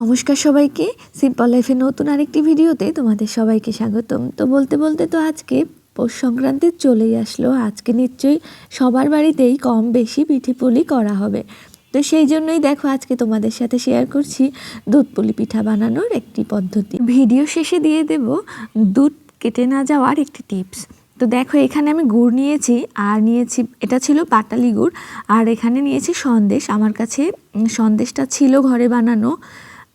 নমস্কার সবাইকে। সিম্পল লাইফে নতুন আরেকটি ভিডিওতে তোমাদের সবাইকে স্বাগতম। তো বলতে বলতে তো আজকে পৌষ সংক্রান্তি চলেই আসলো। আজকে নিশ্চয়ই সবার বাড়িতেই কম বেশি পিঠে পুলি করা হবে। তো সেই জন্যই দেখো আজকে তোমাদের সাথে শেয়ার করছি দুধ পুলি পিঠা বানানোর একটি পদ্ধতি। ভিডিও শেষে দিয়ে দেব দুধ কেটে না যাওয়ার একটি টিপস। তো দেখো এখানে আমি গুড় নিয়েছি আর নিয়েছি, এটা ছিল পাটালি গুড়। আর এখানে নিয়েছি সন্দেশ। আমার কাছে সন্দেশটা ছিল ঘরে বানানো।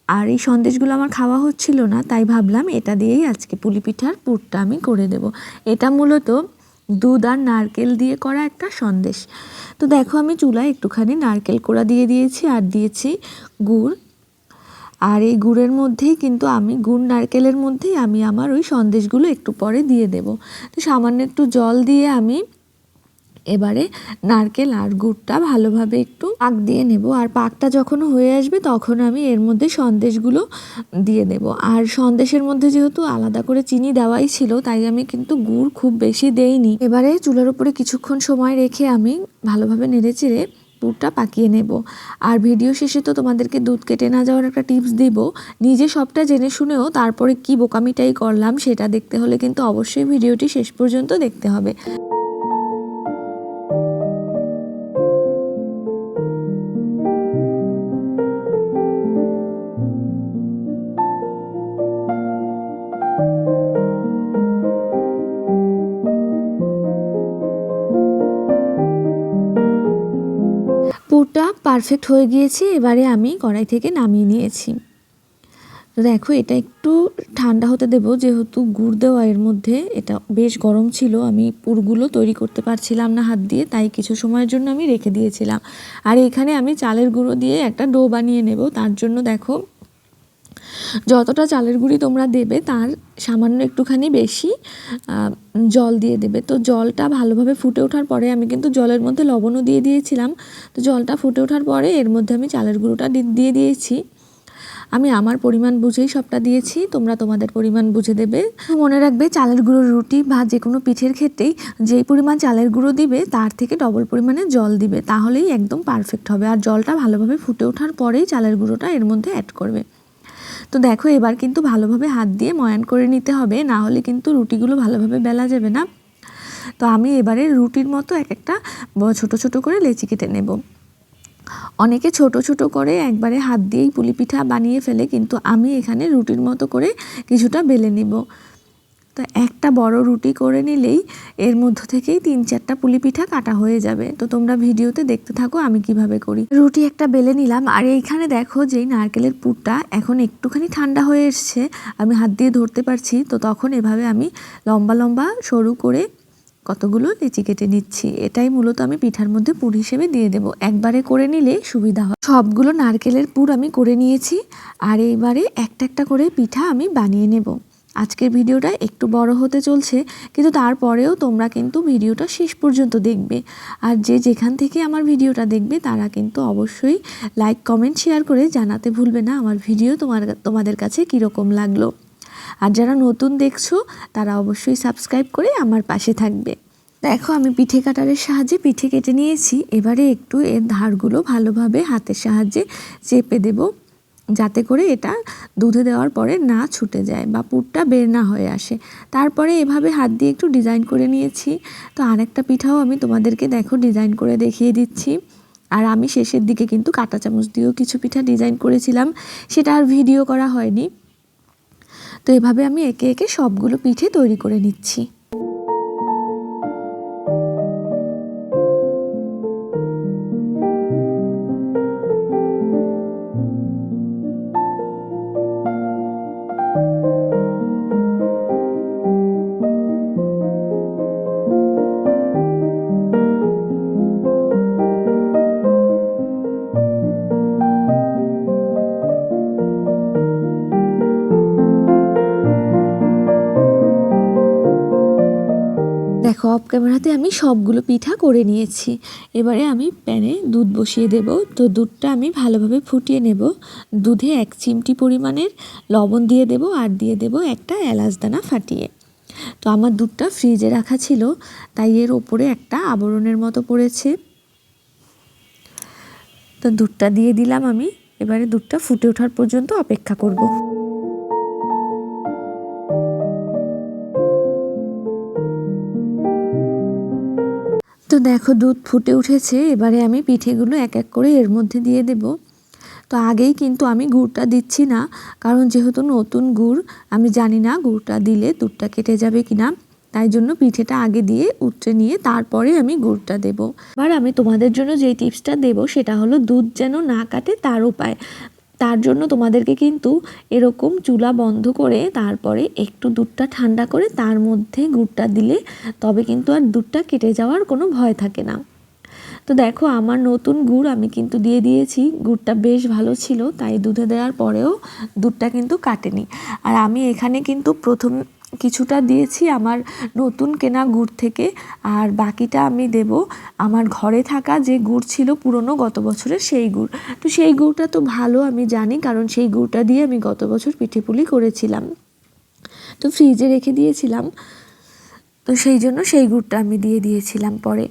আর এই সন্দেশগুলো আমার খাওয়া হচ্ছিল না, তাই ভাবলাম এটা দিয়েই আজকে পুলি পিঠার পুরটা আমি করে দেব। এটা মূলত দুধ আর নারকেল দিয়ে করা একটা সন্দেশ। তো দেখো আমি চুলায় একটুখানি নারকেল কোড়া দিয়ে দিয়েছি আর দিয়েছি গুড়। আর এই গুড়ের মধ্যেই কিন্তু আমি, গুড় নারকেলের মধ্যেই আমি আমার ওই সন্দেশগুলো একটু পরে দিয়ে দেব। তো সামান্য একটু জল দিয়ে আমি এবারে নারকেল আর গুড়টা ভালোভাবে একটু পাক দিয়ে নেব। আর পাকটা যখন হয়ে আসবে তখন আমি এর মধ্যে সন্দেশগুলো দিয়ে দেব আর সন্দেশের মধ্যে যেহেতু আলাদা করে চিনি দেওয়াই ছিল, তাই আমি কিন্তু গুড় খুব বেশি দেইনি। এবারে চুলার উপরে কিছুক্ষণ সময় রেখে আমি ভালোভাবে নেড়ে চেড়ে পুরটা পাকিয়ে নেব। আর ভিডিও শেষে তো তোমাদেরকে দুধ কেটে না যাওয়ার একটা টিপস দিব। নিজে সবটা জেনে শুনেও তারপরে কি বোকামিটাই করলাম সেটা দেখতে হলে কিন্তু অবশ্যই ভিডিওটি শেষ পর্যন্ত দেখতে হবে। পারফেক্ট হয়ে গিয়েছে, এবারে আমি কড়াই থেকে নামিয়ে নিয়েছি। তো দেখো, এটা একটু ঠান্ডা হতে দেবো, যেহেতু গুড় দেওয়া এর মধ্যে এটা বেশ গরম ছিল, আমি পুরগুলো তৈরি করতে পারছিলাম না হাত দিয়ে, তাই কিছু সময়ের জন্য আমি রেখে দিয়েছিলাম। আর এখানে আমি চালের গুঁড়ো দিয়ে একটা ডো বানিয়ে নেব, তার জন্য দেখো যতটা চালের গুঁড়ি তোমরা দেবে, তার সামান্য একটুখানি বেশি জল দিয়ে দেবে। তো জলটা ভালোভাবে ফুটে ওঠার পরে আমি কিন্তু জলের মধ্যে লবণও দিয়ে দিয়েছিলাম। তো জলটা ফুটে ওঠার পরে এর মধ্যে আমি চালের গুঁড়োটা দিয়ে দিয়েছি। আমি আমার পরিমাণ বুঝেই সবটা দিয়েছি, তোমরা তোমাদের পরিমাণ বুঝে দেবে। মনে রাখবে, চালের গুঁড়োর রুটি বা যে কোনো পিঠের ক্ষেত্রেই যেই পরিমাণ চালের গুঁড়ো দিবে, তার থেকে ডবল পরিমাণে জল দিবে। তাহলেই একদম পারফেক্ট হবে। আর জলটা ভালোভাবে ফুটে ওঠার পরেই চালের গুঁড়োটা এর মধ্যে অ্যাড করবে। তো দেখো, এবার কিন্তু ভালোভাবে হাত দিয়ে ময়ান করে নিতে হবে, না হলে কিন্তু রুটিগুলো ভালোভাবে বেলা যাবে না। তো আমি এবারে রুটির মতো এক একটা ছোট ছোট করে লেচি কেটে নেব। অনেকে ছোট ছোট করে একবারে হাত দিয়েই পুলি পিঠা বানিয়ে ফেলে, কিন্তু আমি এখানে রুটির মতো করে কিছুটা বেলে নিব। তো একটা বড় রুটি করে নিলেই এর মধ্য থেকেই তিন চারটা পুলি পিঠা কাটা হয়ে যাবে। তো তোমরা ভিডিওতে দেখতে থাকো আমি কীভাবে করি। রুটি একটা বেলে নিলাম আর এইখানে দেখো যেই নারকেলের পুরটা এখন একটুখানি ঠান্ডা হয়ে এসছে, আমি হাত দিয়ে ধরতে পারছি। তো তখন এভাবে আমি লম্বা লম্বা সরু করে কতগুলো লিচি কেটে নিচ্ছি। এটাই মূলত আমি পিঠার মধ্যে পুর হিসেবে দিয়ে দেবো। একবারে করে নিলে সুবিধা হয়। সবগুলো নারকেলের পুর আমি করে নিয়েছি আর এইবারে একটা একটা করে পিঠা আমি বানিয়ে নেব। আজকের ভিডিওটা একটু বড় হতে চলছে, কিন্তু তারপরেও তোমরা কিন্তু ভিডিওটা শেষ পর্যন্ত দেখবে। আর যে যেখান থেকে আমার ভিডিওটা দেখবে, তারা কিন্তু অবশ্যই লাইক, কমেন্ট, শেয়ার করে জানাতে ভুলবে না আমার ভিডিও তোমার তোমাদের কাছে কীরকম লাগল। আর যারা নতুন দেখছ, তারা অবশ্যই সাবস্ক্রাইব করে আমার পাশে থাকবে। দেখো, আমি পিঠে কাটারের সাহায্যে পিঠে কেটে নিয়েছি। এবারে একটু এর ধারগুলো ভালোভাবে হাতের সাহায্যে চেপে দেব। যাতে করে এটা দুধে দেওয়ার পরে না ছুটে যায় বা পুরটা বের না হয়ে আসে। তারপরে এভাবে হাত দিয়ে একটু ডিজাইন করে নিয়েছি। তো আরেকটা পিঠাও আমি তোমাদেরকে দেখো ডিজাইন করে দেখিয়ে দিচ্ছি। আর আমি শেষের দিকে কিন্তু কাঁটা চামচ দিয়েও কিছু পিঠা ডিজাইন করেছিলাম। সেটা আর ভিডিও করা হয়নি। তো এভাবে আমি একে একে সবগুলো পিঠে তৈরি করে নিচ্ছি। দেখো অফ ক্যামেরাতে আমি সবগুলো পিঠা করে নিয়েছি। এবারে আমি প্যানে দুধ বসিয়ে দেব। তো দুধটা আমি ভালোভাবে ফুটিয়ে নেব। দুধে এক চিমটি পরিমাণের লবণ দিয়ে দেব আর দিয়ে দেব একটা এলাচ দানা ফাটিয়ে। তো আমার দুধটা ফ্রিজে রাখা ছিল, তাই এর ওপরে একটা আবরণের মতো পড়েছে। তো দুধটা দিয়ে দিলাম আমি। এবারে দুধটা ফুটে ওঠার পর্যন্ত অপেক্ষা করব। তো দেখো, দুধ ফুটে উঠেছে, এবারে আমি পিঠেগুলো এক এক করে এর মধ্যে দিয়ে দেব। তো আগেই কিন্তু আমি গুড়টা দিচ্ছি না, কারণ যেহেতু নতুন গুড়, আমি জানি না গুড়টা দিলে দুধটা কেটে যাবে কিনা। তাই জন্য পিঠেটা আগে দিয়ে উতরে নিয়ে তারপরে আমি গুড়টা দেব। এবার আমি তোমাদের জন্য যেই টিপসটা দেব, সেটা হলো দুধ যেন না কাটে তার উপায়। তার জন্য তোমাদেরকে কিন্তু এরকম চুলা বন্ধ করে তারপরে একটু দুধটা ঠান্ডা করে তার মধ্যে গুড়টা দিলে তবে কিন্তু আর দুধটা কেটে যাওয়ার কোনো ভয় থাকে না। তো দেখো, আমার নতুন গুড় আমি কিন্তু দিয়ে দিয়েছি। গুড়টা বেশ ভালো ছিল, তাই দুধে দেওয়ার পরেও দুধটা কিন্তু কাটেনি। আর আমি এখানে কিন্তু প্রথম কিছুটা দিয়েছি আমার নতুন কেনা গুড় থেকে, আর বাকিটা আমি দেব আমার ঘরে থাকা যে গুড় ছিল পুরনো গত বছরের সেই গুড়। তো সেই গুড়টা তো ভালো আমি জানি, কারণ সেই গুড়টা দিয়ে আমি গত বছর পিঠে পুলি করেছিলাম। তো ফ্রিজে রেখে দিয়েছিলাম, তো সেই জন্য সেই গুড়টা আমি দিয়ে দিয়েছিলাম পরে।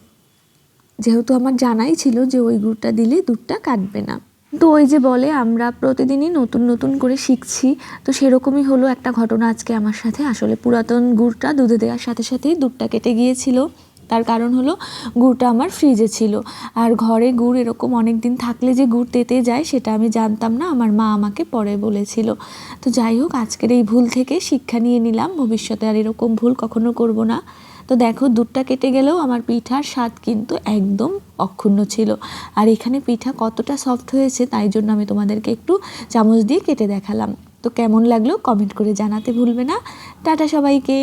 যেহেতু আমার জানাই ছিল যে ওই গুড়টা দিলে দুধটা কাটবে না। তো ওই যে বলে, আমরা প্রতিদিনই নতুন নতুন করে শিখছি। তো সেরকমই হলো একটা ঘটনা আজকে আমার সাথে। আসলে পুরাতন গুড়টা দুধে দেওয়ার সাথে সাথেই দুধটা কেটে গিয়েছিল। তার কারণ হলো গুড়টা আমার ফ্রিজে ছিল। আর ঘরে গুড় এরকম অনেক দিন থাকলে যে গুড় তেতে যায়, সেটা আমি জানতাম না। আমার মা আমাকে পরে বলেছিল। তো যাই হোক, আজকের এই ভুল থেকে শিক্ষা নিয়ে নিলাম। ভবিষ্যতে আর এরকম ভুল কখনো করব না। তো দেখো, দুধটা কেটে গেলেও আমার পিঠার স্বাদ কিন্তু একদম অক্ষুণ্ণ ছিল। আর এখানে পিঠা কতটা সফট হয়েছে, তাই জন্য আমি তোমাদেরকে একটু চামচ দিয়ে কেটে দেখালাম। তো কেমন লাগল কমেন্ট করে জানাতে ভুলবে না। টাটা সবাইকে।